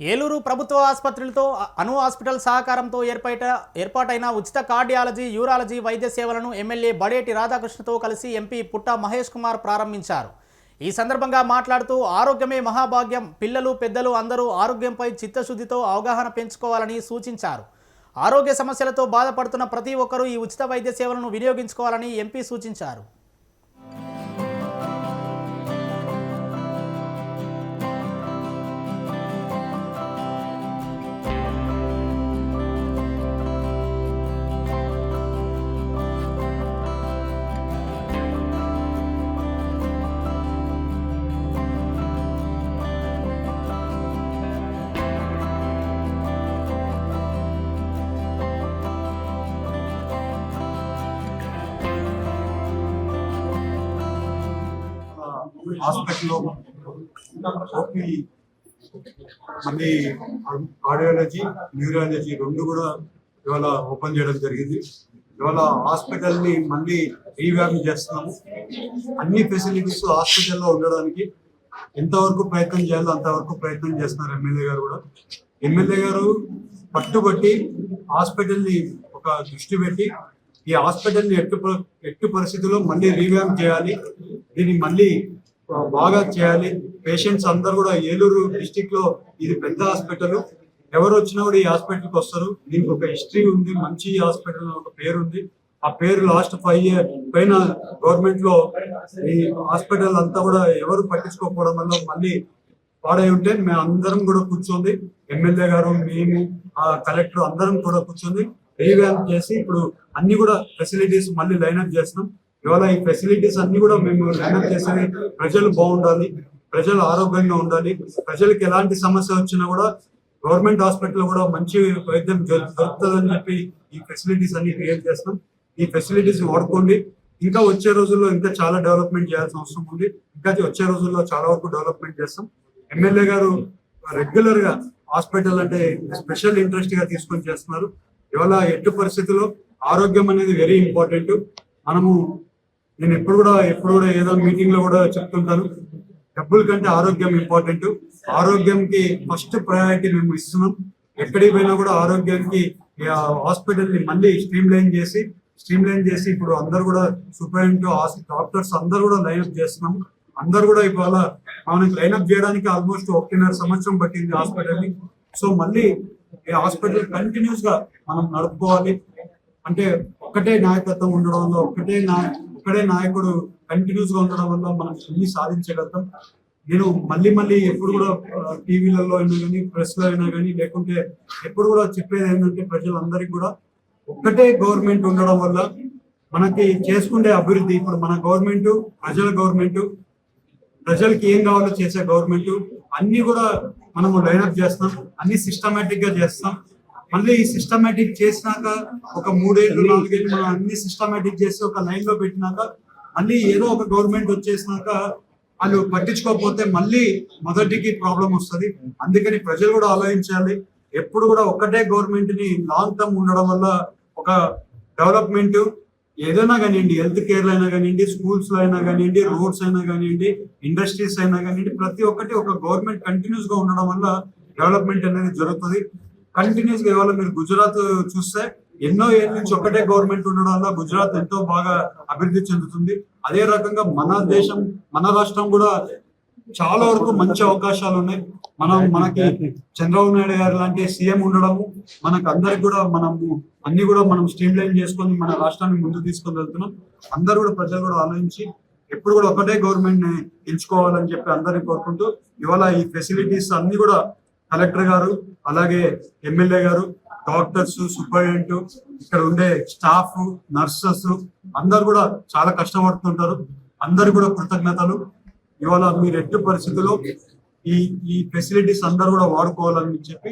ఏలూరు ప్రభుత్వ ఆసుపత్రులతో అను హాస్పిటల్ సహకారంతో ఏర్పాట ఏర్పాటైన ఉచిత కార్డియాలజీ యూరాలజీ వైద్య సేవలను ఎమ్మెల్యే బడేటి రాధాకృష్ణతో కలిసి ఎంపీ పుట్ట మహేష్ కుమార్ ప్రారంభించారు. ఈ సందర్భంగా మాట్లాడుతూ ఆరోగ్యమే మహాభాగ్యం. పిల్లలు పెద్దలు అందరూ ఆరోగ్యంపై చిత్తశుద్ధితో అవగాహన పెంచుకోవాలని సూచించారు. ఆరోగ్య సమస్యలతో బాధపడుతున్న ప్రతి ఒక్కరూ ఈ ఉచిత వైద్య సేవలను వినియోగించుకోవాలని ఎంపీ సూచించారు. హాస్పిటల్లో ఓపీ మళ్ళీ కార్డియాలజీ న్యూరాలజీ రెండు కూడా ఇవాళ ఓపెన్ చేయడం జరిగింది. ఇవాళ హాస్పిటల్ని మళ్ళీ రీవ్యాప్ చేస్తున్నాము. అన్ని ఫెసిలిటీస్ హాస్పిటల్లో ఉండడానికి ఎంతవరకు ప్రయత్నం చేయాలో అంతవరకు ప్రయత్నం చేస్తున్నారు ఎమ్మెల్యే గారు కూడా. ఎమ్మెల్యే గారు పట్టుబట్టి హాస్పిటల్ని ఒక దృష్టి పెట్టి ఈ హాస్పిటల్ని ఎట్టు ఎట్టు పరిస్థితుల్లో మళ్ళీ రీవ్యాప్ చేయాలి. దీన్ని మళ్ళీ బాగా చేయాలి. పేషెంట్స్ అందరు కూడా ఏలూరు డిస్టిక్లో ఇది పెద్ద హాస్పిటల్. ఎవరు వచ్చినా కూడా ఈ హాస్పిటల్కి వస్తారు. దీనికి ఒక హిస్టరీ ఉంది మంచి హాస్పిటల్ ఒక పేరు ఉంది. ఆ పేరు లాస్ట్ ఫైవ్ ఇయర్ పైన గవర్నమెంట్లో ఈ హాస్పిటల్ అంతా కూడా ఎవరు పట్టించుకోకపోవడం వల్ల మళ్ళీ పాడై ఉంటే మేము అందరం కూడా కూర్చొని ఎమ్మెల్యే గారు మేము ఆ కలెక్టర్ అందరం కూడా కూర్చోంది రీవ్యాప్ చేసి ఇప్పుడు అన్ని కూడా ఫెసిలిటీస్ మళ్ళీ లైన్ అప్ చేస్తున్నాం. ఇవాళ ఈ ఫెసిలిటీస్ అన్ని కూడా మేము లైన్అప్ చేసేది ప్రజలు బాగుండాలి ప్రజలు ఆరోగ్యంగా ఉండాలి. ప్రజలకు ఎలాంటి సమస్య వచ్చినా కూడా గవర్నమెంట్ హాస్పిటల్ కూడా మంచి వైద్యం దొరుకుతుందని చెప్పి ఈ ఫెసిలిటీస్ అన్ని క్రియేట్ చేస్తాం ఈ ఫెసిలిటీస్ వాడుకోండి. ఇంకా వచ్చే రోజుల్లో ఇంకా చాలా డెవలప్మెంట్ చేయాల్సిన అవసరం ఉంది. ఇంకా వచ్చే రోజుల్లో చాలా వరకు డెవలప్మెంట్ చేస్తాం. ఎమ్మెల్యే గారు రెగ్యులర్గా హాస్పిటల్ అంటే స్పెషల్ ఇంట్రెస్ట్గా తీసుకొని చేస్తున్నారు. ఇవాళ ఎట్టి పరిస్థితుల్లో ఆరోగ్యం అనేది వెరీ ఇంపార్టెంట్ మనము నేను ఎప్పుడు కూడా ఎప్పుడు కూడా ఏదో మీటింగ్లో కూడా చెప్తుంటాను. డబ్బుల కంటే ఆరోగ్యం ఇంపార్టెంట్ ఆరోగ్యంకి ఫస్ట్ ప్రయారిటీ మేము ఇస్తున్నాం. ఎక్కడికి పోయినా కూడా ఆరోగ్యానికి హాస్పిటల్ని మళ్ళీ స్ట్రీమ్ లైన్ చేసి స్ట్రీమ్ లైన్ చేసి ఇప్పుడు అందరు కూడా సూపరింటెండెంట్ డాక్టర్స్ అందరు కూడా లైన్అప్ చేస్తున్నాం. అందరు కూడా ఇవాళ మనకి లైన్అప్ చేయడానికి ఆల్మోస్ట్ ఒకటిన్నర సంవత్సరం పట్టింది హాస్పిటల్ని సో మళ్ళీ ఈ హాస్పిటల్ కంటిన్యూస్గా మనం నడుపుకోవాలి. అంటే ఒకటే నాయకత్వం ఉండడం వల్ల ఒకటే నాయ ఒక్కడే నాయకుడు కంటిన్యూస్గా ఉండడం వల్ల మనం అన్ని సాధించగలుగుతాం. నేను మళ్ళీ మళ్ళీ ఎప్పుడు కూడా టీవీలలో అయినా కానీ ప్రెస్లో అయినా కానీ లేకుంటే ఎప్పుడు కూడా చెప్పేది ఏంటంటే ప్రజలందరికీ కూడా ఒక్కటే గవర్నమెంట్ ఉండడం వల్ల మనకి చేసుకునే అభివృద్ధి ఇప్పుడు మన గవర్నమెంట్ ప్రజల గవర్నమెంట్ ప్రజలకి ఏం కావాలో చేసే గవర్నమెంట్ అన్ని కూడా మనము లైన్అప్ చేస్తాం అన్ని సిస్టమేటిక్గా చేస్తాం. మళ్ళీ ఈ సిస్టమేటిక్ చేసినాక ఒక మూడేళ్ళు నాలుగేళ్ళు మనం అన్ని సిస్టమేటిక్ చేసి ఒక లైన్లో పెట్టినాక మళ్ళీ ఏదో ఒక గవర్నమెంట్ వచ్చేసినాక వాళ్ళు పట్టించుకోకపోతే మళ్ళీ మొదటికి ప్రాబ్లం వస్తుంది. అందుకని ప్రజలు కూడా ఆలోచించాలి. ఎప్పుడు కూడా ఒక్కటే గవర్నమెంట్ని లాంగ్ టర్మ్ ఉండడం వల్ల ఒక డెవలప్మెంట్ ఏదైనా కానివ్వండి హెల్త్ కేర్లు అయినా కానివ్వండి స్కూల్స్లో అయినా కానివ్వండి రోడ్స్ అయినా కానివ్వండి ఇండస్ట్రీస్ అయినా కానివ్వండి ప్రతి ఒక్కటి ఒక గవర్నమెంట్ కంటిన్యూస్గా ఉండడం వల్ల డెవలప్మెంట్ అనేది జరుగుతుంది. కంటిన్యూస్గా ఇవాళ మీరు గుజరాత్ చూస్తే ఎన్నో ఏళ్ళ నుంచి ఒకటే గవర్నమెంట్ ఉండడం వల్ల గుజరాత్ ఎంతో బాగా అభివృద్ధి చెందుతుంది. అదే రకంగా మన దేశం మన రాష్ట్రం కూడా చాలా వరకు మంచి అవకాశాలు ఉన్నాయి. మనం మనకి చంద్రబాబు నాయుడు గారు లాంటి సీఎం ఉండడము మనకు అందరికి కూడా మనము అన్ని కూడా మనం స్ట్రీమ్ లైన్ చేసుకొని మన రాష్ట్రాన్ని ముందుకు తీసుకొని వెళ్తున్నాం. అందరు కూడా ప్రజలు కూడా ఆలోచించి ఎప్పుడు కూడా ఒకటే గవర్నమెంట్ని ఎంచుకోవాలని చెప్పి అందరిని కోరుకుంటూ ఇవాళ ఈ ఫెసిలిటీస్ అన్ని కూడా కలెక్టర్ గారు అలాగే ఎమ్మెల్యే గారు డాక్టర్స్ సూపరింటెండెంట్ ఇక్కడ ఉండే స్టాఫ్ నర్సెస్ అందరు కూడా చాలా కష్టపడుతుంటారు. అందరు కూడా కృతజ్ఞతలు. ఇవాళ మీరు ఎట్టి పరిస్థితుల్లో ఈ ఈ ఫెసిలిటీస్ అందరు కూడా వాడుకోవాలని చెప్పి